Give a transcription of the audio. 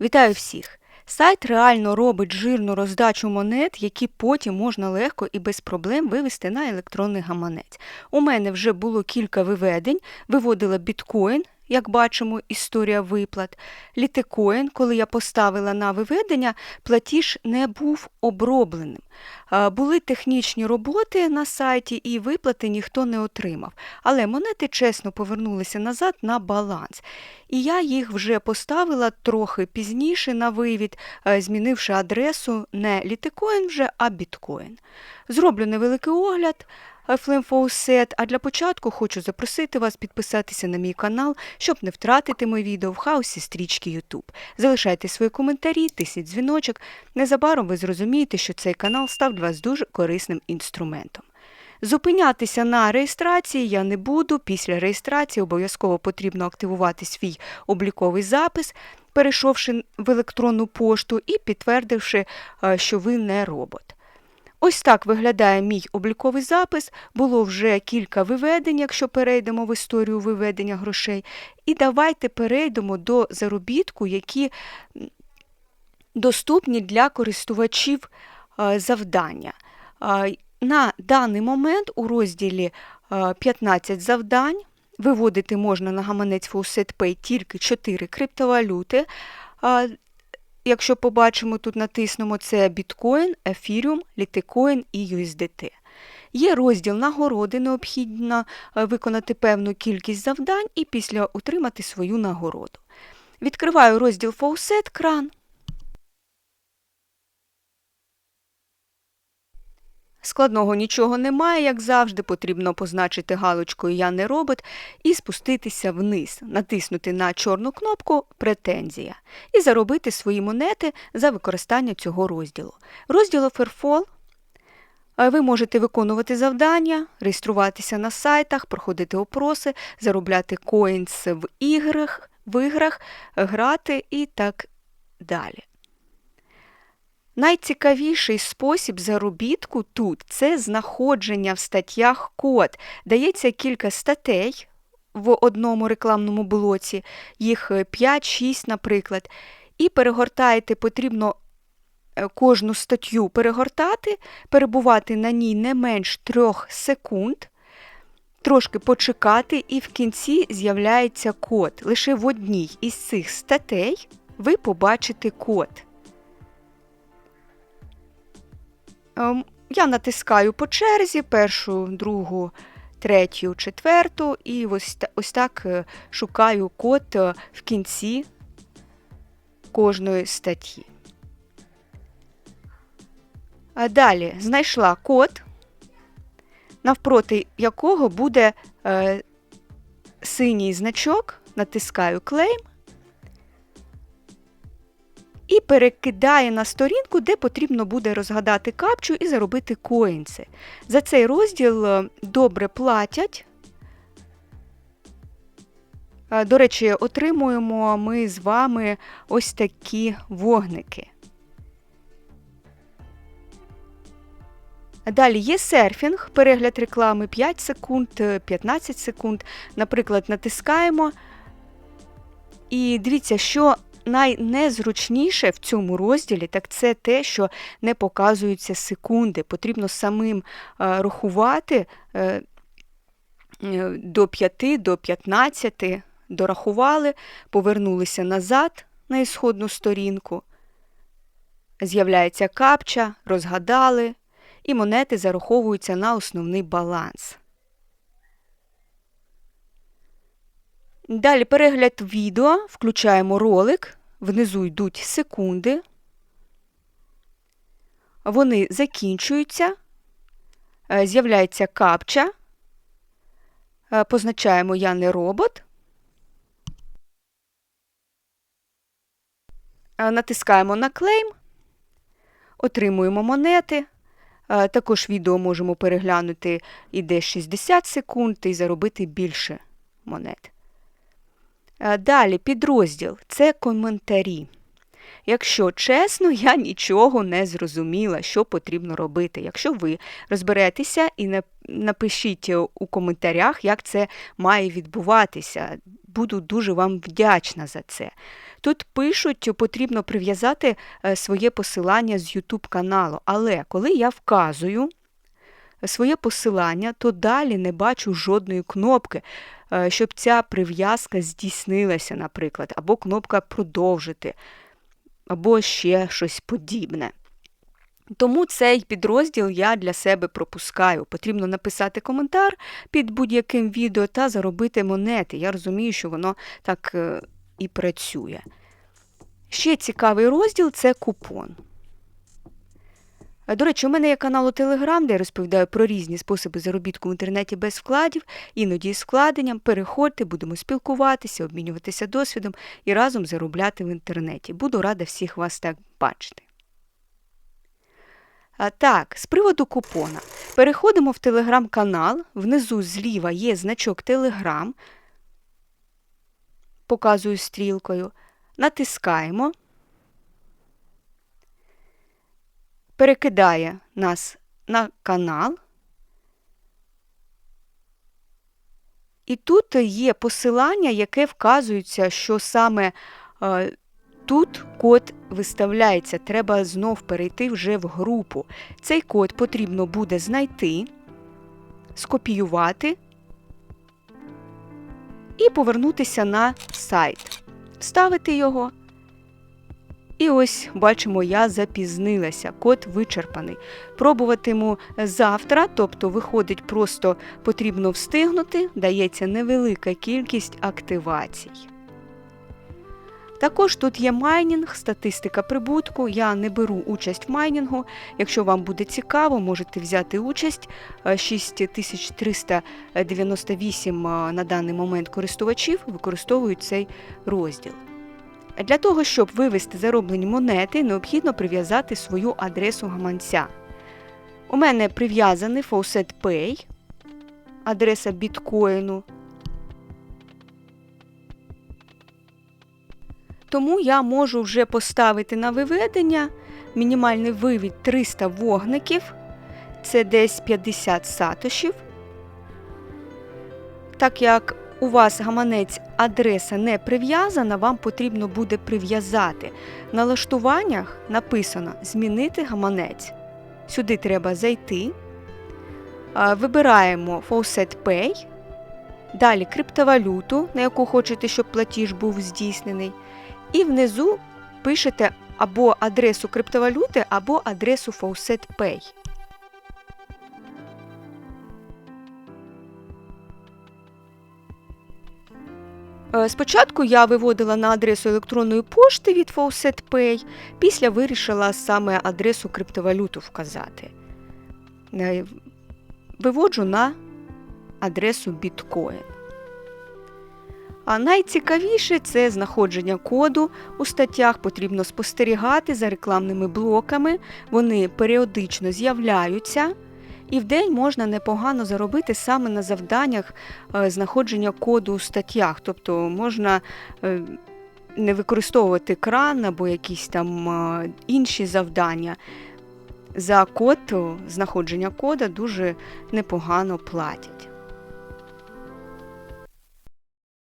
Вітаю всіх! Сайт реально робить жирну роздачу монет, які потім можна легко і без проблем вивести на електронний гаманець. У мене вже було кілька виведень, виводила біткоін, як бачимо, історія виплат. Літикоін, коли я поставила на виведення, платіж не був обробленим. Були технічні роботи на сайті і виплати ніхто не отримав. Але монети чесно повернулися назад на баланс. І я їх вже поставила трохи пізніше на вивід, змінивши адресу не літикоін вже, а біткоін. Зроблю невеликий огляд. Флемфоусет, а для початку хочу запросити вас підписатися на мій канал, щоб не втратити мої відео в хаосі стрічки YouTube. Залишайте свої коментарі, тисніть дзвіночок. Незабаром ви зрозумієте, що цей канал став для вас дуже корисним інструментом. Зупинятися на реєстрації я не буду. Після реєстрації обов'язково потрібно активувати свій обліковий запис, перейшовши в електронну пошту і підтвердивши, е, що ви не робот. Ось так виглядає мій обліковий запис. Було вже кілька виведень, якщо перейдемо в історію виведення грошей. І давайте перейдемо до заробітку, які доступні для користувачів е, завдання. Е, На даний момент у розділі е, 15 завдань виводити можна на гаманець FaucetPay тільки 4 криптовалюти. Якщо побачимо, тут натиснемо це біткоін, ефіріум, літикоін і USDT. Є розділ нагороди, необхідно е, виконати певну кількість завдань і після отримати свою нагороду. Відкриваю розділ Faucet кран. Складного нічого немає, як завжди, потрібно позначити галочкою Я не робот і спуститися вниз, натиснути на чорну кнопку Претензія і заробити свої монети за використання цього розділу. Розділ Offerfall ви можете виконувати завдання, реєструватися на сайтах, проходити опроси, заробляти коїнс в іграх, в іграх, грати і так далі. Найцікавіший спосіб заробітку тут це знаходження в статтях код. Дається кілька статей в одному рекламному блоці, їх 5-6, наприклад, і перегортаєте потрібно е, кожну статтю перегортати, перебувати на ній не менш 3 секунд, трошки почекати, і в кінці з'являється код. Лише в одній із цих статей ви побачите код. Я натискаю по черзі першу, другу, третю, четверту, і ось, ось так е, шукаю код е, в кінці кожної статті. А далі знайшла код, навпроти якого буде е, синій значок, натискаю клейм і перекидає на сторінку, де потрібно буде розгадати капчу і заробити коїнси. За цей розділ е, добре платять. Е, До речі, отримуємо ми з вами ось такі вогники. Далі є серфінг, перегляд реклами 5 секунд, е, 15 секунд. Наприклад, натискаємо. І дивіться, що найнезручніше в цьому розділі, так це те, що не показуються секунди. Потрібно самим е, рахувати е, е, до 5, до 15, дорахували, повернулися назад на ісходну сторінку. З'являється капча, розгадали, і монети зараховуються на основний баланс. Далі перегляд відео, включаємо ролик, внизу йдуть секунди. Вони закінчуються, е, з'являється капча, Е, позначаємо Я не робот. Е, Натискаємо на клейм, отримуємо монети. Також відео можемо переглянути іде 60 секунд і заробити більше монет. Е, Далі підрозділ це коментарі. Якщо чесно, я нічого не зрозуміла, що потрібно робити. Якщо ви розберетеся і напишіть у коментарях, як це має відбуватися. Буду дуже вам вдячна за це. Тут пишуть, потрібно прив'язати е, своє посилання з YouTube каналу. Але коли я вказую своє посилання, то далі не бачу жодної кнопки, е, щоб ця прив'язка здійснилася, наприклад, або кнопка продовжити, або ще щось подібне. Тому цей підрозділ я для себе пропускаю. Потрібно написати коментар під будь-яким відео та заробити монети. Я розумію, що воно так е, і працює. Ще цікавий розділ це купон. Е, До речі, у мене є канал у Телеграм, де я розповідаю про різні способи заробітку в інтернеті без вкладів, іноді з вкладенням. Переходьте, будемо спілкуватися, обмінюватися досвідом і разом заробляти в інтернеті. Буду рада всіх вас так бачити. А, Так, з приводу купона. Переходимо в телеграм-канал. Внизу зліва є значок Телеграм. Показую стрілкою. Натискаємо. Перекидає нас на канал. І тут є посилання, яке вказується, що саме е, тут код виставляється. Треба знов перейти вже в групу. Цей код потрібно буде знайти, скопіювати і повернутися на сайт, вставити його. І ось бачимо, я запізнилася. Код вичерпаний. Пробуватиму завтра, тобто, виходить, просто потрібно встигнути, дається невелика кількість активацій. Також тут є майнінг, статистика прибутку. Я не беру участь в майнінгу. Якщо вам буде цікаво, можете взяти участь. Е, 6398 е, на даний момент користувачів використовують цей розділ. Для того, щоб вивести зароблені монети, необхідно прив'язати свою адресу гаманця. У мене прив'язаний Faucet Pay, адреса біткоїну. Тому я можу вже поставити на виведення мінімальний вивід 300 вогників, це десь 50 сатошів. Так як у вас гаманець адреса не прив'язана, вам потрібно буде прив'язати. В налаштуваннях написано Змінити гаманець. Сюди треба зайти. Вибираємо Faucet Pay. Далі криптовалюту, на яку хочете, щоб платіж був здійснений. І внизу пишете або адресу криптовалюти, або адресу Faucet Pay. Спочатку я виводила на адресу електронної пошти від Faucet Pay, після вирішила саме адресу криптовалюту вказати. Е, Виводжу на адресу Bitcoin. А найцікавіше це знаходження коду у статтях. Потрібно спостерігати за рекламними блоками. Вони періодично з'являються. І в день можна непогано заробити саме на завданнях е, знаходження коду у статтях. Тобто можна е, не використовувати кран або якісь там е, інші завдання. За код, знаходження кода дуже непогано платять.